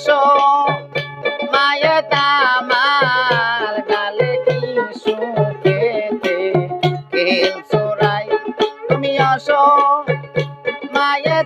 আসো। মায়ে তামার গালে কি সুখেতে কেল চোরাই তুমি আসো। মায়ে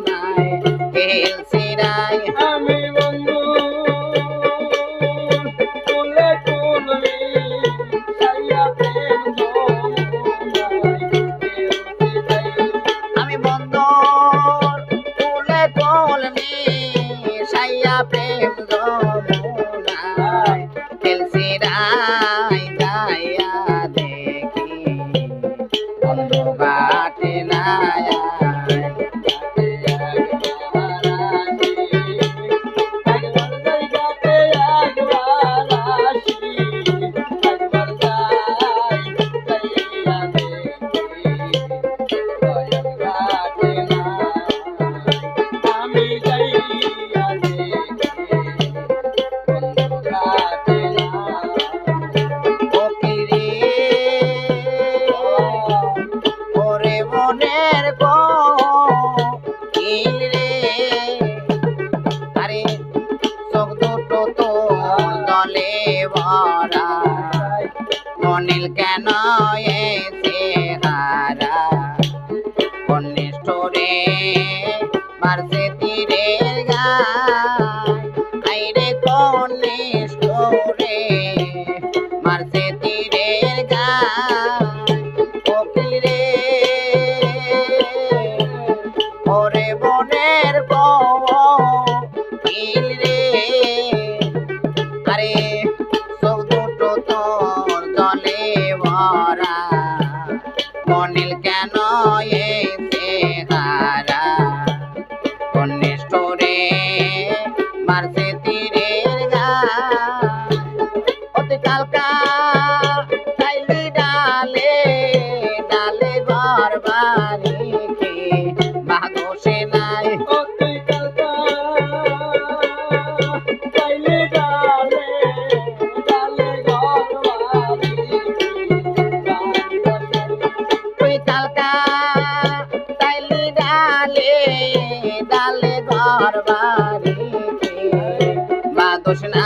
night. অনিল কেন এসে হারা? কন্যেশ্বরে মারছে তীরে গায়ে। কন্যেশ্বরে মারছে তীরে গা কপিল রে distorsionada.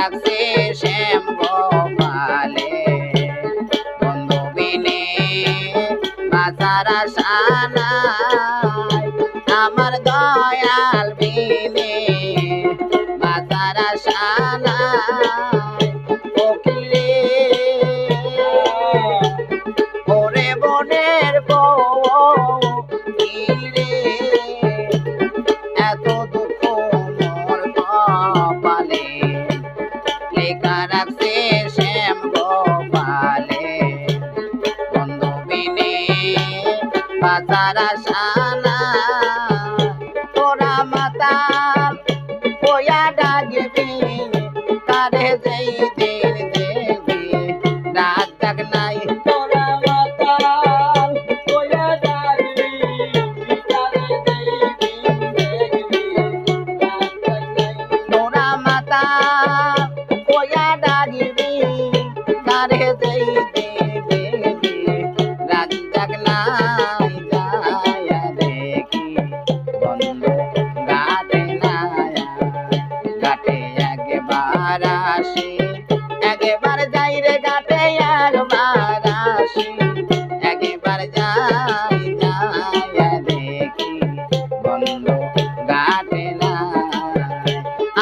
I'm it. বাজার আসানা তোরা মাতা ওয়া ডাকবি কারে যেই দিন দেখবি রাত জাগ নাই। তোরা মাতাল তোয়া ডাকবি তারে দেখবি দেখবি রাত নাই। তোরা মাতা ওয়া ডাকবি কারে বন্ধু গাতে না,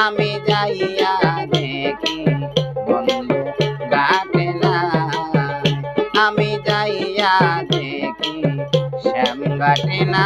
আমি যাইয়া দেখি। বন্ধু গাতে না, আমি যাইয়া দেখি, শ্যাম গাটে না।